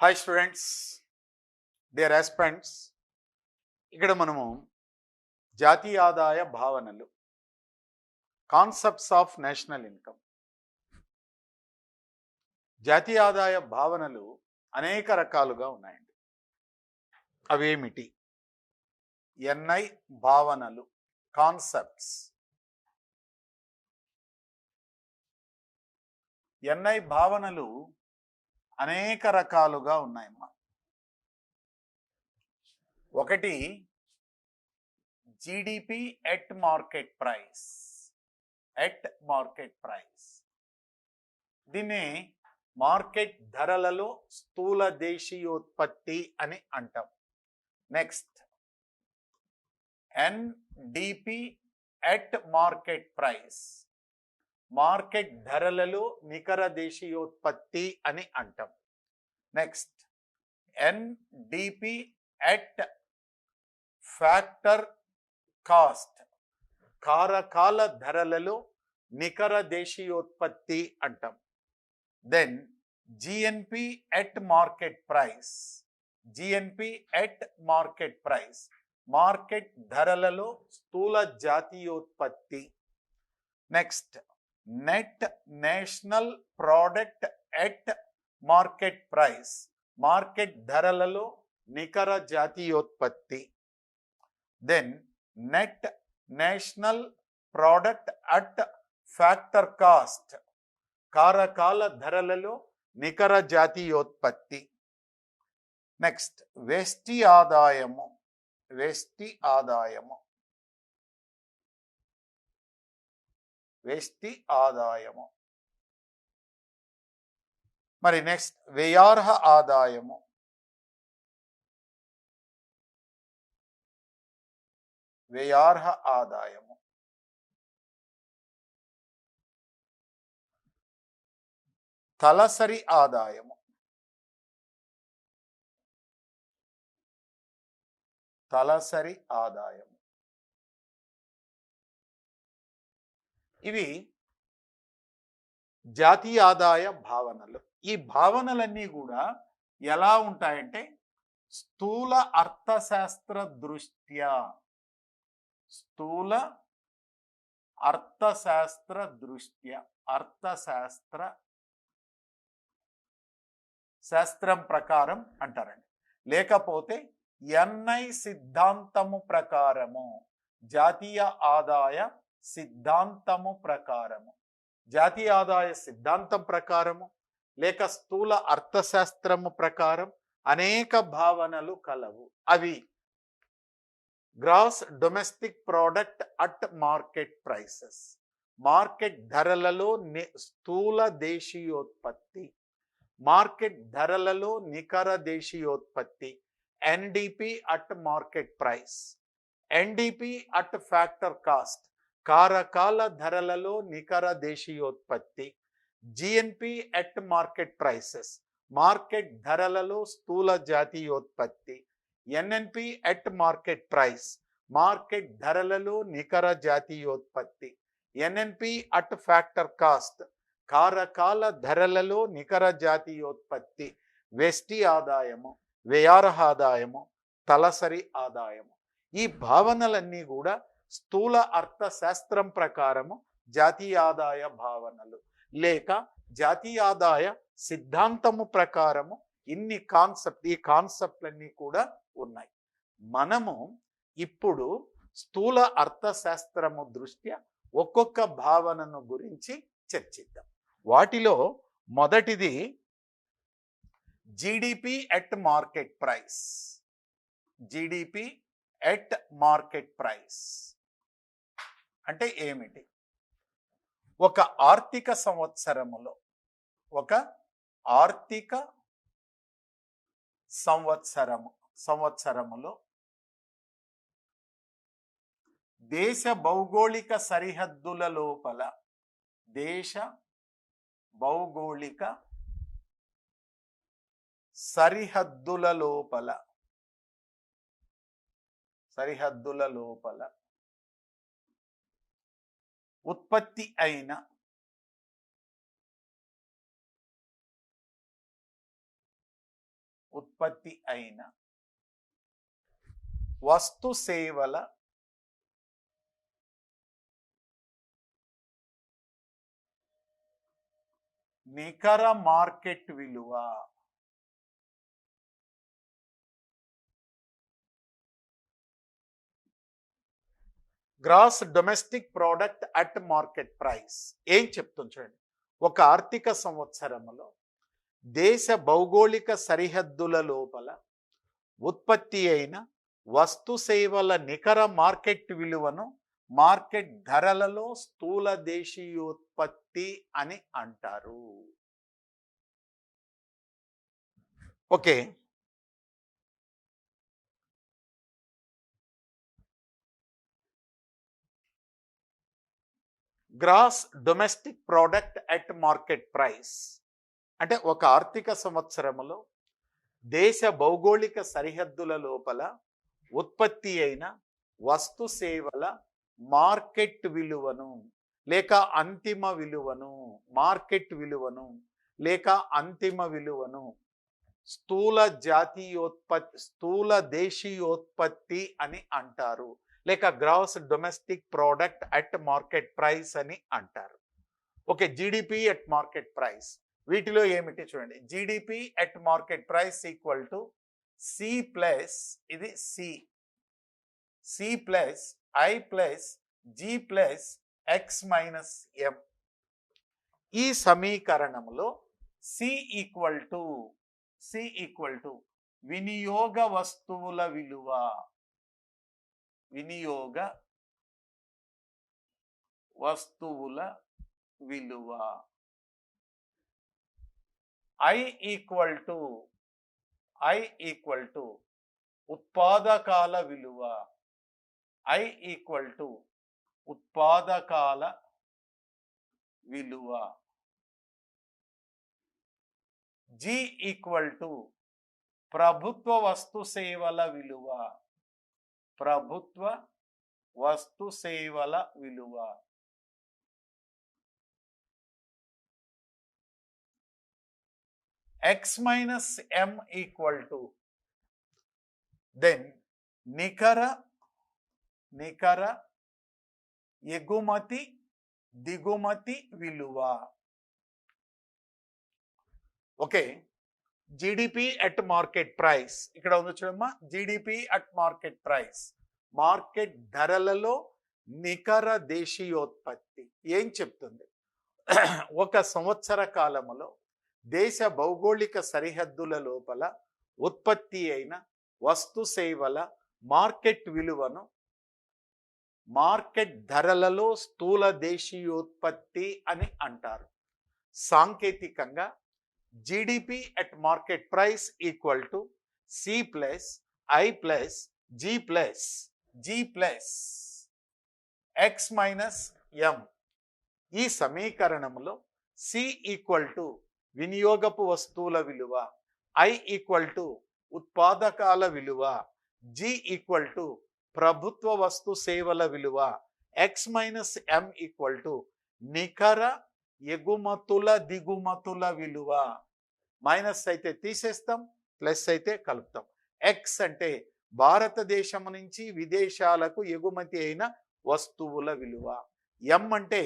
Hi students dear ఆస్పెంట్స్ ఇక్కడ మనము జాతీయ ఆదాయ భావనలు కాన్సెప్ట్స్ ఆఫ్ నేషనల్ ఇన్కమ్ జాతీయ ఆదాయ భావనలు అనేక రకాలుగా ఉన్నాయండి. అవేమిటి? ఎన్ఐ భావనలు కాన్సెప్ట్స్ ఎన్ఐ భావనలు అనేక రకాలుగా ఉన్నాయమ్మా ఒకటి GDP at market price at market price దీన్ని మార్కెట్ ధరలలో స్థూల దేశీయోత్పత్తి అని అంటాం. Next NDP at market price market ధరలలో నికర దేశీయోత్పత్తి అని అంటాం. Next NDP at factor cost. కారకాల ధరలలో నికర దేశీయోత్పత్తి అంటాం. Then GNP at market price. GNP at market price. Market ధరలలో స్థూల జాతీయోత్పత్తి. Next net national product at market price market ధరలలో నికర జాతీయోత్పత్తి. Then net national product at factor cost కారకాల ధరలలో నికర జాతీయోత్పత్తి. నెక్స్ట్ వెస్టి ఆదాయము వెస్టి ఆదాయము. వేష్టి ఆదాయము. మరి నెక్స్ట్ వ్యయార్హ ఆదాయము. వ్యయార్హ ఆదాయము. తలసరి ఆదాయము. తలసరి ఆదాయము. ఇవి జాతీయ ఆదాయ భావనలు. ఈ భావనలన్నీ కూడా ఎలా ఉంటాయంటే స్థూల అర్థశాస్త్ర దృష్ట్యా. స్థూల అర్థశాస్త్ర దృష్ట్యా. అర్థశాస్త్ర శాస్త్రం ప్రకారం అంటారండి. లేకపోతే ఎన్ఐ సిద్ధాంతము ప్రకారము జాతీయ ఆదాయ సిద్ధాంతము ప్రకారము. జాతీయ ఆదాయ సిద్ధాంతం ప్రకారము లేక స్థూల అర్థశాస్త్రము ప్రకారం అనేక భావనలు కలవు. అవి gross domestic product at market prices. Market ధరలలో ని- స్థూల దేశీయోత్పత్తి. మార్కెట్ ధరలలో నికర దేశీయోత్పత్తి. NDP at market price. NDP at factor cost. కారకాల ధరలలో నికర దేశీయోత్పత్తి GNP at market prices market ధరలలో స్థూల జాతీయోత్పత్తి NNP at market price market ధరలలో నికర జాతీయోత్పత్తి ఎన్ఎన్పి అట్ ఫ్యాక్టర్ కాస్ట్ కారకాల ధరలలో నికర జాతీయోత్పత్తి వెస్టి ఆదాయము వ్యయార ఆదాయము తలసరి ఆదాయము. ఈ భావనలన్నీ కూడా స్థూల అర్థశాస్త్రం ప్రకారము జాతీయాదాయ భావనలు. లేక జాతీయాదాయ సిద్ధాంతము ప్రకారము ఇన్ని కాన్సెప్ట్ ఈ కాన్సెప్ట్లన్నీ కూడా ఉన్నాయి. మనము ఇప్పుడు స్థూల అర్థశాస్త్రము దృష్ట్యా ఒక్కొక్క భావనను గురించి చర్చిద్దాం. వాటిలో మొదటిది GDP at market price. GDP at market price. అంటే ఏమిటి? ఒక ఆర్థిక సంవత్సరములో ఒక ఆర్థిక సంవత్సరము సంవత్సరములో దేశ భౌగోళిక సరిహద్దుల లోపల దేశ భౌగోళిక సరిహద్దుల లోపల సరిహద్దుల లోపల ఉత్పత్తి అయిన ఉత్పత్తి అయిన వస్తు సేవల నికర మార్కెట్ విలువ gross domestic product at market price. ఏం చెప్తుంది చూడండి. ఒక ఆర్థిక సంవత్సరంలో దేశ భౌగోళిక సరిహద్దుల లోపల ఉత్పత్తి అయిన వస్తు సేవల నికర మార్కెట్ విలువను మార్కెట్ ధరలలో స్థూల దేశీయోత్పత్తి అని అంటారు. Okay. Gross domestic product at market price. అంటే ఒక ఆర్థిక సంవత్సరములో దేశ భౌగోళిక సరిహద్దుల లోపల ఉత్పత్తి అయిన వస్తు సేవల మార్కెట్ విలువను లేక అంతిమ విలువను మార్కెట్ విలువను లేక అంతిమ విలువను స్థూల జాతీయోత్పత్తి స్థూల దేశీయోత్పత్తి అని అంటారు. లేక gross domestic product at market price అని అంటారు. Okay GDP at market price. వీటిలో ఏమిటి చూడండి. GDP at market price equal to C plus ఇది C C plus I plus G plus X minus M ఈ సమీకరణంలో C equal to C equal to వినియోగ వస్తువుల విలువ వినియోగ వస్తువుల విలువ. I equal to I equal to ఉత్పాదకాల విలువ. ఐ ఈక్వల్ టు ఉత్పాదకాల విలువ. జి ఈక్వల్ టు ప్రభుత్వ వస్తు సేవల విలువ. ప్రభుత్వ వస్తు సేవల విలువ X minus M equal to then నికర నికర ఎగుమతి దిగుమతి విలువ. Okay GDP at market price ఇక్కడ ఉంది చూడమ్మా GDP at market price market ధరలలో నికర దేశీయోత్పత్తి. ఏం చెప్తుంది? ఒక సంవత్సర కాలములో దేశ భౌగోళిక సరిహద్దుల లోపల ఉత్పత్తి అయిన వస్తు సేవల మార్కెట్ విలువను మార్కెట్ ధరలలో స్థూల దేశీయోత్పత్తి అని అంటారు. సాంకేతికంగా GDP at market price equal to C plus I plus G plus G plus X minus M ఈ సమీకరణంలో సి ఈక్వల్ టు వినియోగపు వస్తువుల విలువ ఐ ఈక్వల్ టు ఉత్పాదకాల విలువ జి ఈక్వల్ టు ప్రభుత్వ వస్తు సేవల విలువ X minus M equal to నికర ఎగుమతుల దిగుమతుల విలువ. మైనస్ అయితే తీసేస్తాం ప్లస్ అయితే కలుపుతాం. ఎక్స్ అంటే భారతదేశం నుంచి విదేశాలకు ఎగుమతి అయిన వస్తువుల విలువ. ఎం అంటే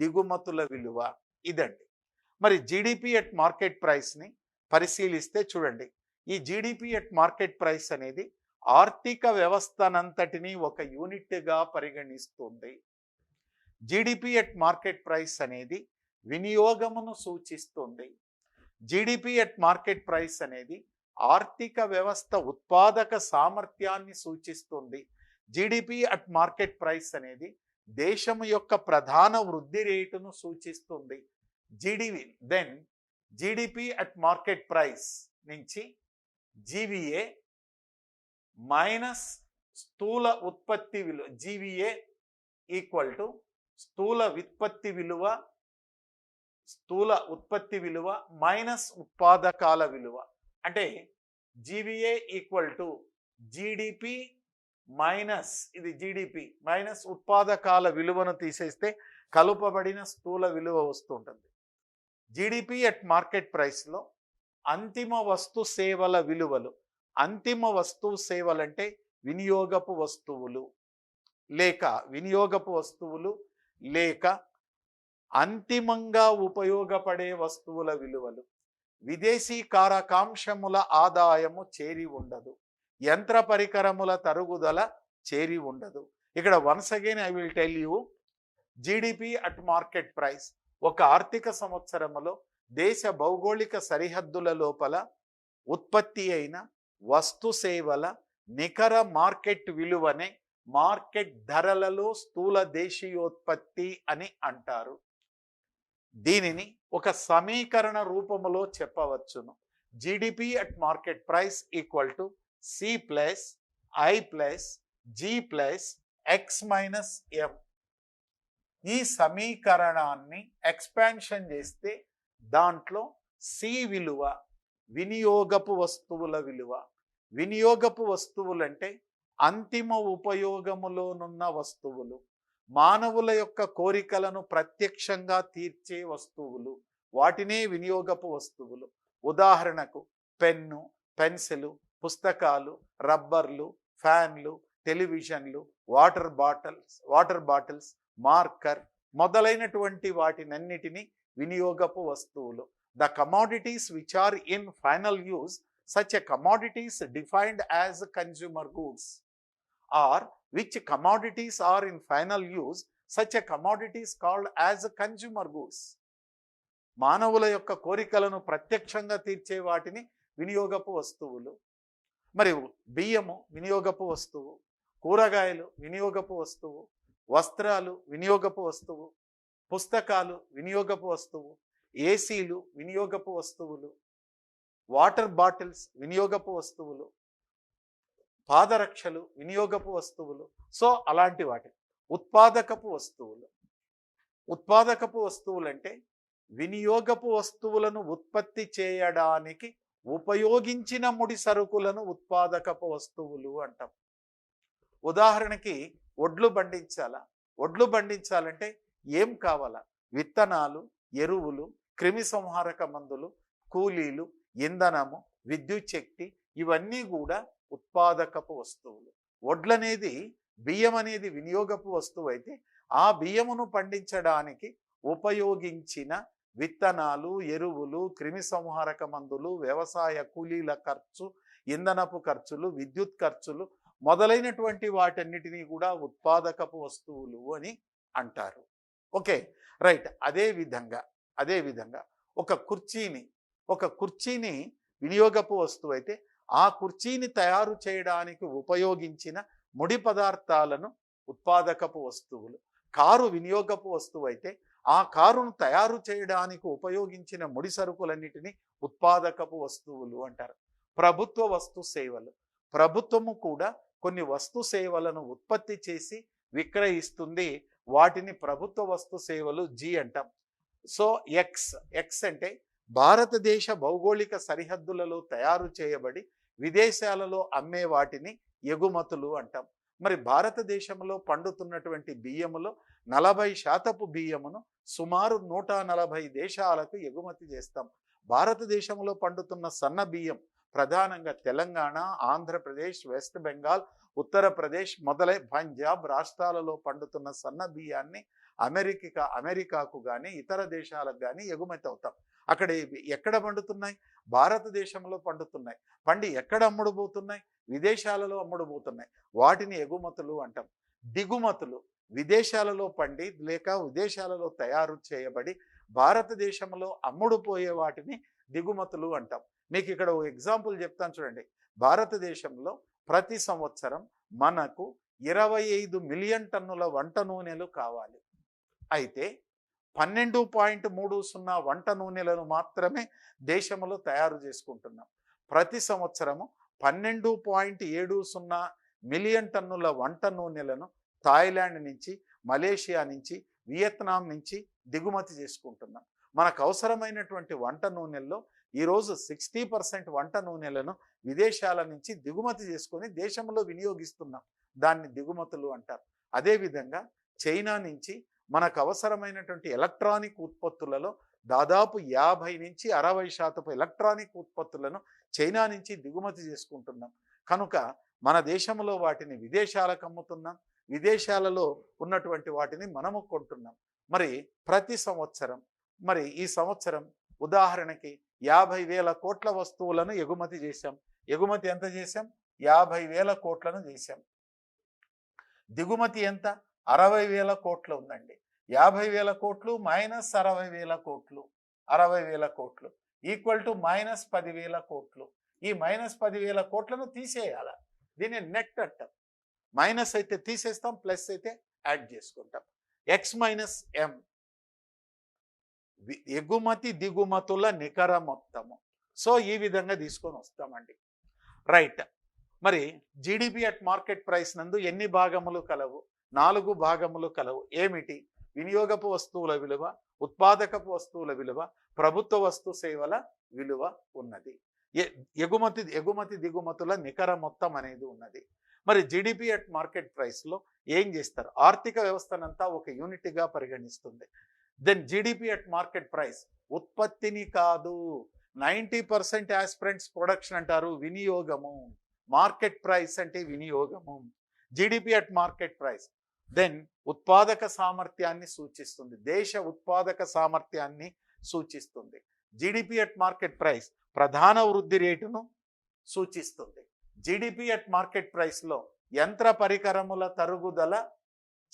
దిగుమతుల విలువ. ఇదండి. మరి జీడిపి అట్ మార్కెట్ ప్రైస్ని పరిశీలిస్తే చూడండి. ఈ జీడిపి అట్ మార్కెట్ ప్రైస్ అనేది ఆర్థిక వ్యవస్థనంతటిని ఒక యూనిట్గా పరిగణిస్తుంది. జీడిపి అట్ మార్కెట్ ప్రైస్ అనేది వినియోగమును సూచిస్తుంది. జీడిపి అట్ మార్కెట్ ప్రైస్ అనేది ఆర్థిక వ్యవస్థ ఉత్పాదక సామర్థ్యాన్ని సూచిస్తుంది. జీడిపి అట్ మార్కెట్ ప్రైస్ అనేది దేశం యొక్క ప్రధాన వృద్ధి రేటును సూచిస్తుంది. GDV then GDP at market price నుంచి జీవీఏ మైనస్ స్థూల ఉత్పత్తి విలువ జీవీఏ ఈక్వల్ టు స్థూల విత్పత్తి విలువ స్థూల ఉత్పత్తి విలువ మైనస్ ఉత్పాదకాల విలువ. అంటే GVA equal to GDP minus ఇది జీడిపి మైనస్ ఉత్పాదకాల విలువను తీసేస్తే కలుపబడిన స్థూల విలువ వస్తుంటుంది. జీడిపి అట్ మార్కెట్ ప్రైస్లో అంతిమ వస్తు సేవల విలువలు అంతిమ వస్తు సేవలంటే వినియోగపు వస్తువులు లేక వినియోగపు వస్తువులు లేక అంతిమంగా ఉపయోగపడే వస్తువుల విలువలు. విదేశీ కారకాంశముల ఆదాయము చేరి ఉండదు. యంత్ర పరికరముల తరుగుదల చేరి ఉండదు. ఇక్కడ once again I will tell you GDP at market price ఒక ఆర్థిక సంవత్సరములో దేశ భౌగోళిక సరిహద్దుల లోపల ఉత్పత్తి అయిన వస్తు సేవల నికర మార్కెట్ విలువనే మార్కెట్ ధరలలో స్థూల దేశీయోత్పత్తి అని అంటారు. దీనిని ఒక సమీకరణ రూపములో చెప్పవచ్చును. GDP at market price equal to C plus I plus G plus X minus M ఈ సమీకరణాన్ని ఎక్స్పాన్షన్ చేస్తే దాంట్లో సి విలువ వినియోగపు వస్తువుల విలువ. వినియోగపు వస్తువులంటే అంతిమ ఉపయోగములోనున్న వస్తువులు. మానవుల యొక్క కోరికలను ప్రత్యక్షంగా తీర్చే వస్తువులు వాటినే వినియోగపు వస్తువులు. ఉదాహరణకు పెన్ను పెన్సిలు పుస్తకాలు రబ్బర్లు ఫ్యాన్లు టెలివిజన్లు water bottles water bottles marker మొదలైనటువంటి వాటినన్నిటిని వినియోగపు వస్తువులు. The commodities which are in final use such a commodities defined as consumer goods are which commodities are in final use such a commodities called as consumer goods మానవుల యొక్క కోరికలను ప్రత్యక్షంగా తీర్చే వాటిని వినియోగపు వస్తువులు. మరి బియ్యము వినియోగపు వస్తువు కూరగాయలు వినియోగపు వస్తువు వస్త్రాలు వినియోగపు వస్తువు పుస్తకాలు వినియోగపు వస్తువు ఏసీలు వినియోగపు వస్తువులు వాటర్ బాటిల్స్ వినియోగపు వస్తువులు పాదరక్షలు వినియోగపు వస్తువులు. సో అలాంటి వాటి ఉత్పాదకపు వస్తువులు. ఉత్పాదకపు వస్తువులంటే వినియోగపు వస్తువులను ఉత్పత్తి చేయడానికి ఉపయోగించిన ముడి సరుకులను ఉత్పాదకపు వస్తువులు అంటాం. ఉదాహరణకి ఒడ్లు పండించాలా. ఒడ్లు పండించాలంటే ఏం కావాలా? విత్తనాలు ఎరువులు క్రిమి సంహారక మందులు కూలీలు ఇంధనము విద్యుత్ శక్తి ఇవన్నీ కూడా ఉత్పాదకపు వస్తువులు. వడ్లనేది బియ్యం అనేది వినియోగపు వస్తువు అయితే ఆ బియ్యమును పండించడానికి ఉపయోగించిన విత్తనాలు ఎరువులు క్రిమి సంహారక మందులు వ్యవసాయ కూలీల ఖర్చు ఇంధనపు ఖర్చులు విద్యుత్ ఖర్చులు మొదలైనటువంటి వాటన్నిటినీ కూడా ఉత్పాదకపు వస్తువులు అని అంటారు. Okay right. అదే విధంగా అదే విధంగా ఒక కుర్చీని ఒక కుర్చీని వినియోగపు వస్తువు అయితే ఆ కుర్చీని తయారు చేయడానికి ఉపయోగించిన ముడి పదార్థాలను ఉత్పాదకపు వస్తువులు కారు వినియోగపు వస్తువు అయితే ఆ కారును తయారు చేయడానికి ఉపయోగించిన ముడి సరుకులన్నిటినీ ఉత్పాదకపు వస్తువులు అంటారు. ప్రభుత్వ వస్తు సేవలు. ప్రభుత్వము కూడా కొన్ని వస్తు సేవలను ఉత్పత్తి చేసి విక్రయిస్తుంది. వాటిని ప్రభుత్వ వస్తు సేవలు జి అంటాం. సో ఎక్స్ ఎక్స్ అంటే భారతదేశ భౌగోళిక సరిహద్దులలో తయారు చేయబడి విదేశాలలో అమ్మే వాటిని ఎగుమతులు అంటాం. మరి భారతదేశంలో పండుతున్నటువంటి బియ్యములో నలభై శాతపు బియ్యమును సుమారు నూట నలభై దేశాలకు ఎగుమతి చేస్తాం. భారతదేశంలో పండుతున్న సన్న బియ్యం ప్రధానంగా తెలంగాణ ఆంధ్రప్రదేశ్ వెస్ట్ బెంగాల్ ఉత్తరప్రదేశ్ మొదలై పంజాబ్ రాష్ట్రాలలో పండుతున్న సన్న బియ్యాన్ని అమెరికా అమెరికాకు కానీ ఇతర దేశాలకు కానీ ఎగుమతి అవుతాం. అక్కడ ఎక్కడ పండుతున్నాయి? భారతదేశంలో పండుతున్నాయి. పండి ఎక్కడ అమ్ముడుపోతున్నాయి? విదేశాలలో అమ్ముడుపోతున్నాయి. వాటిని ఎగుమతులు అంటాం. దిగుమతులు. విదేశాలలో పండి లేక విదేశాలలో తయారు చేయబడి భారతదేశంలో అమ్ముడుపోయే వాటిని దిగుమతులు అంటాం. మీకు ఇక్కడ ఒక ఎగ్జాంపుల్ చెప్తాను చూడండి. భారతదేశంలో ప్రతి సంవత్సరం మనకు ఇరవై ఐదు మిలియన్ టన్నుల వంట నూనెలు కావాలి. అయితే పన్నెండు పాయింట్ మూడు సున్నా వంట నూనెలను మాత్రమే దేశంలో తయారు చేసుకుంటున్నాం. ప్రతి సంవత్సరము పన్నెండు పాయింట్ ఏడు సున్నా మిలియన్ టన్నుల వంట నూనెలను థాయిలాండ్ నుంచి మలేషియా నుంచి వియత్నాం నుంచి దిగుమతి చేసుకుంటున్నాం. మనకు అవసరమైనటువంటి వంట నూనెల్లో ఈరోజు సిక్స్టీ పర్సెంట్ వంట నూనెలను విదేశాల నుంచి దిగుమతి చేసుకొని దేశంలో వినియోగిస్తున్నాం. దాన్ని దిగుమతులు అంటారు. అదేవిధంగా చైనా నుంచి మనకు అవసరమైనటువంటి ఎలక్ట్రానిక్ ఉత్పత్తులలో దాదాపు యాభై నుంచి అరవై శాతపు ఎలక్ట్రానిక్ ఉత్పత్తులను చైనా నుంచి దిగుమతి చేసుకుంటున్నాం. కనుక మన దేశంలో వాటిని విదేశాలకు అమ్ముతున్నాం. విదేశాలలో ఉన్నటువంటి వాటిని మనము కొంటున్నాం. మరి ప్రతి సంవత్సరం మరి ఈ సంవత్సరం ఉదాహరణకి యాభై వేల కోట్ల వస్తువులను ఎగుమతి చేశాం. ఎగుమతి ఎంత చేశాం? యాభై వేల కోట్లను చేశాం. దిగుమతి ఎంత? అరవై వేల కోట్లు ఉందండి. యాభై వేల కోట్లు మైనస్ అరవై వేల కోట్లు. అరవై వేల కోట్లు. ఈక్వల్ టు మైనస్ పదివేల కోట్లు. ఈ మైనస్ పదివేల కోట్లను తీసేయాల. దీన్ని నెట్ అంటాం. మైనస్ అయితే తీసేస్తాం ప్లస్ అయితే యాడ్ చేసుకుంటాం. ఎక్స్ మైనస్ ఎం ఎగుమతి దిగుమతుల నికర మొత్తము. సో ఈ విధంగా తీసుకొని వస్తామండి. రైట్. మరి జీడిపి అట్ మార్కెట్ ప్రైస్ నందు ఎన్ని భాగములు కలవు? నాలుగు భాగములు కలవు. ఏమిటి? వినియోగపు వస్తువుల విలువ ఉత్పాదకపు వస్తువుల విలువ ప్రభుత్వ వస్తు సేవల విలువ ఉన్నది. ఎగుమతి ఎగుమతి దిగుమతుల నికర మొత్తం అనేది ఉన్నది. మరి జిడిపి అట్ మార్కెట్ ప్రైస్లో ఏం చేస్తారు? ఆర్థిక వ్యవస్థనంతా ఒక యూనిట్గా పరిగణిస్తుంది. Then GDP at market price ఉత్పత్తిని కాదు నైంటీ పర్సెంట్ ఆస్పిరెంట్స్ ప్రొడక్షన్ అంటారు వినియోగము. మార్కెట్ ప్రైస్ అంటే వినియోగము. GDP at market price then ఉత్పాదక సామర్థ్యాన్ని సూచిస్తుంది. దేశ ఉత్పాదక సామర్థ్యాన్ని సూచిస్తుంది. జీడిపి అట్ మార్కెట్ ప్రైస్ ప్రధాన వృద్ధి రేటును సూచిస్తుంది. జీడిపి అట్ మార్కెట్ ప్రైస్లో యంత్ర పరికరముల తరుగుదల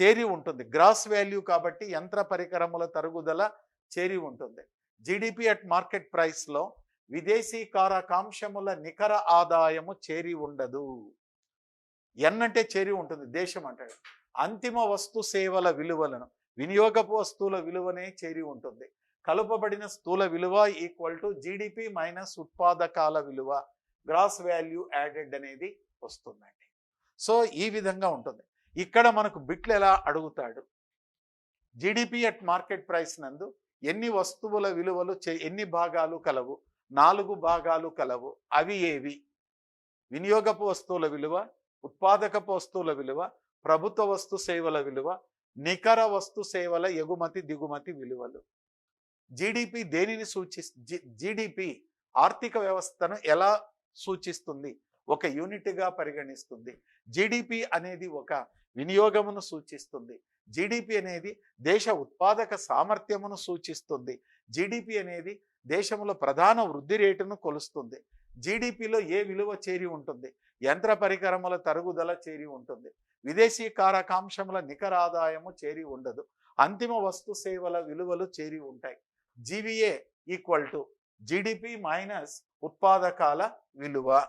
చేరి ఉంటుంది. గ్రాస్ వాల్యూ కాబట్టి యంత్ర పరికరముల తరుగుదల చేరి ఉంటుంది. జీడిపి అట్ మార్కెట్ ప్రైస్లో విదేశీ కారకాంశముల నికర ఆదాయము చేరి ఉండదు. ఎన్ అంటే చేరి ఉంటుంది దేశం అంటాడు. అంతిమ వస్తు సేవల విలువలను వినియోగపు వస్తువుల విలువనే చేరి ఉంటుంది. కలుపబడిన స్థూల విలువ ఈక్వల్ టు జీడిపి మైనస్ ఉత్పాదకాల విలువ గ్రాస్ వాల్యూ యాడెడ్ అనేది వస్తుందండి. సో ఈ విధంగా ఉంటుంది. ఇక్కడ మనకు బిట్లు ఎలా అడుగుతాడు? జీడిపి అట్ మార్కెట్ ప్రైస్ నందు ఎన్ని వస్తువుల విలువలు చే- ఎన్ని భాగాలు కలవు? నాలుగు భాగాలు కలవు. అవి ఏవి? వినియోగపు వస్తువుల విలువ ఉత్పాదక వస్తువుల విలువ ప్రభుత్వ వస్తు సేవల విలువ నికర వస్తు సేవల ఎగుమతి దిగుమతి విలువలు. జీడిపి దేనిని సూచి జీడిపి ఆర్థిక వ్యవస్థను ఎలా సూచిస్తుంది? ఒక యూనిట్గా పరిగణిస్తుంది. జీడిపి అనేది ఒక వినియోగమును సూచిస్తుంది. జీడిపి అనేది దేశ ఉత్పాదక సామర్థ్యమును సూచిస్తుంది. జీడిపి అనేది దేశంలో ప్రధాన వృద్ధి రేటును కొలుస్తుంది. జీడిపిలో ఏ విలువ చేరి ఉంటుంది? యంత్ర పరికరముల తరుగుదల చేరి ఉంటుంది. విదేశీ కారకాంశముల నికర ఆదాయము చేరి ఉండదు. అంతిమ వస్తు సేవల విలువలు చేరి ఉంటాయి. GVA equal to GDP minus ఉత్పాదకాల విలువ.